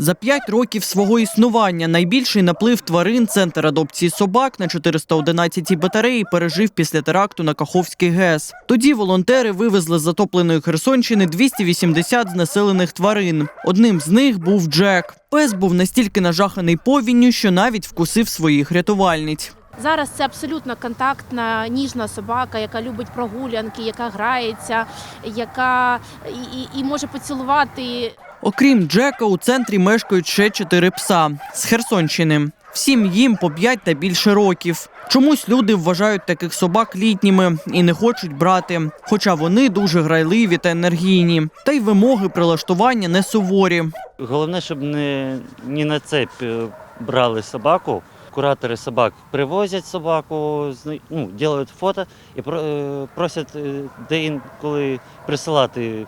За п'ять років свого існування найбільший наплив тварин центр адопції собак на 411-й батареї пережив після теракту на Каховський ГЕС. Тоді волонтери вивезли з затопленої Херсонщини 280 знеселених тварин. Одним з них був Джек. Пес був настільки нажаханий повінню, що навіть вкусив своїх рятувальниць. Зараз це абсолютно контактна ніжна собака, яка любить прогулянки, яка грається, яка і, і, і може поцілувати. Окрім Джека, у центрі мешкають ще чотири пса з Херсонщини. Всім їм по 5 та більше років. Чомусь люди вважають таких собак літніми і не хочуть брати, хоча вони дуже грайливі та енергійні. Та й вимоги прилаштування не суворі. Головне, щоб не, не на цепь е, брали собаку. Куратори собак привозять собаку, ну, роблять фото і е, просять е, деінколи присилати,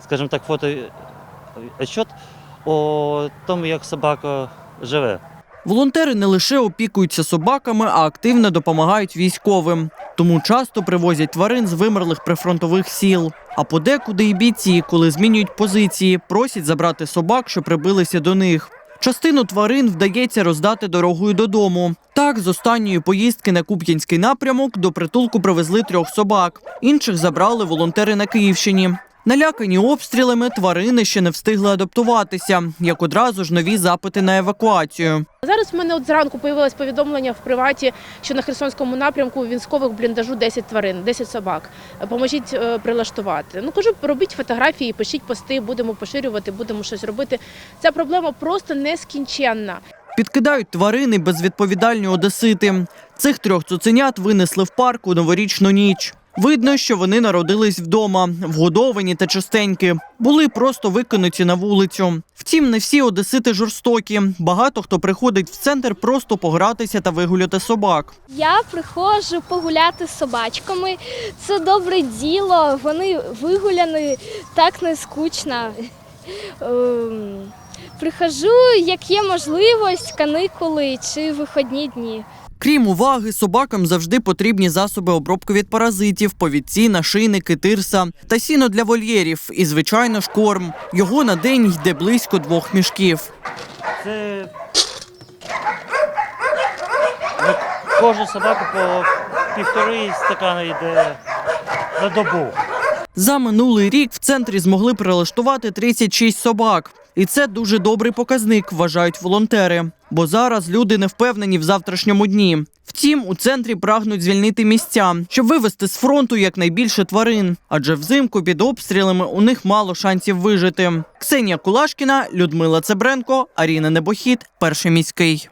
скажімо так, фото отчет о тому, як собака живе. Волонтери не лише опікуються собаками, а активно допомагають військовим. Тому часто привозять тварин з вимерлих прифронтових сіл. А подекуди і бійці, коли змінюють позиції, просять забрати собак, що прибилися до них. Частину тварин вдається роздати дорогою додому. Так, з останньої поїздки на Куп'янський напрямок до притулку привезли трьох собак. Інших забрали волонтери на Київщині. Налякані обстрілами тварини ще не встигли адаптуватися, як одразу ж нові запити на евакуацію. Зараз в мене от зранку появилось повідомлення в приваті, що на Херсонському напрямку у військових бліндажу 10 тварин, 10 собак. Поможіть е, прилаштувати. Ну кажу, робіть фотографії, пишіть пости, будемо поширювати, будемо щось робити. Ця проблема просто нескінченна. Підкидають тварини безвідповідальні одесити. Цих трьох цуценят винесли в парк у новорічну ніч. Видно, що вони народились вдома, вгодовані та чистенькі. Були просто викинуті на вулицю. Втім, не всі одесити жорстокі. Багато хто приходить в центр просто погратися та вигуляти собак. Я приходжу погуляти з собачками. Це добре діло. Вони вигуляні, так не скучно. Ем, Прихожу, як є можливість, каникули чи виходні дні. Крім уваги, собакам завжди потрібні засоби обробки від паразитів, повідці, нашийники, тирса та сіно для вольєрів і, звичайно, ж корм. Його на день йде близько двох мішків. Це на кожну собаку по півтори стакана йде на добу. За минулий рік в центрі змогли прилаштувати 36 собак. І це дуже добрий показник, вважають волонтери. Бо зараз люди не впевнені в завтрашньому дні. Втім, у центрі прагнуть звільнити місця, щоб вивезти з фронту якнайбільше тварин. Адже взимку під обстрілами у них мало шансів вижити. Ксенія Кулашкіна, Людмила Цебренко, Аріна Небохід, перший міський.